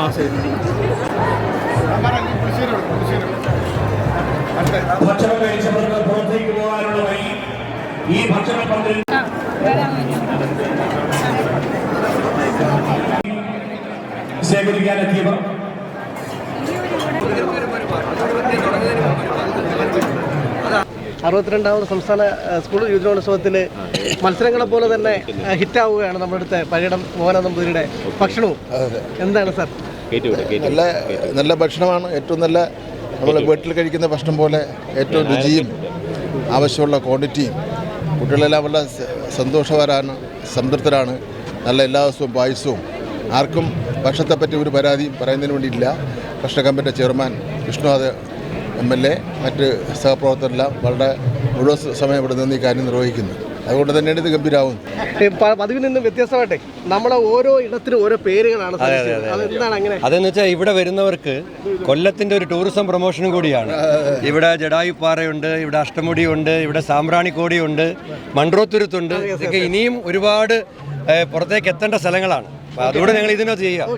ആ ശരി ഭക്ഷണം കഴിച്ചവർക്ക് പുറത്തേക്ക് പോകാനുള്ള വഴി ഈ ഭക്ഷണ ശേഖരിക്കാനെത്തിയവർ അറുപത്തിരണ്ടാമത് സംസ്ഥാന സ്കൂൾ യുവജനോത്സവത്തിൽ മത്സരങ്ങളെ പോലെ തന്നെ ഹിറ്റാവുകയാണ് നമ്മുടെ അടുത്ത പഴയടം മോഹന നമ്പൂതിരിയുടെ ഭക്ഷണവും എന്താണ് സാർ? നല്ല നല്ല ഭക്ഷണമാണ്. ഏറ്റവും നല്ല നമ്മൾ വീട്ടിൽ കഴിക്കുന്ന ഭക്ഷണം പോലെ ഏറ്റവും രുചിയും ആവശ്യമുള്ള ക്വാണ്ടിറ്റിയും കുട്ടികളെല്ലാം വളരെ സന്തോഷവാരാണ് സംതൃപ്തരാണ്. നല്ല എല്ലാ ദിവസവും പായസവും. ആർക്കും ഭക്ഷണത്തെപ്പറ്റി ഒരു പരാതിയും പറയുന്നതിന് വേണ്ടിയില്ല ഭക്ഷണ കമ്പനിയുടെ chairman Vishnunath M L A മറ്റ് സഹപ്രവർത്തകരെല്ലാം വളരെ മുഴുവൻ സമയം ഇവിടെ നിന്ന് ഈ കാര്യം നിർവഹിക്കുന്നു. അതുകൊണ്ട് തന്നെയാണ് ഇത് ഗംഭീരാവും. പതിവിൽ നിന്നും വ്യത്യസ്തമായിട്ടെ നമ്മളെ ഓരോ ഇടത്തിനും ഓരോ പേരുകളാണ് സജസ്റ്റ് അതെന്താണ് അങ്ങനെ? അതെന്ന് വെച്ചാൽ ഇവിടെ വരുന്നവർക്ക് കൊല്ലത്തിന്റെ ഒരു ടൂറിസം പ്രൊമോഷനും കൂടിയാണ്. ഇവിടെ ജഡായുപ്പാറയുണ്ട് ഇവിടെ അഷ്ടമുടിയുണ്ട് ഇവിടെ സാമ്പ്രാണിക്കോടിയുണ്ട് മൺട്രോത്തുരുത്തുണ്ട് ഇതൊക്കെ ഇനിയും ഒരുപാട് പുറത്തേക്ക് എത്തേണ്ട സ്ഥലങ്ങളാണ്. അതുകൊണ്ട് അതുകൂടെ ഞങ്ങൾ ഇതിനകത്ത് ചെയ്യാം.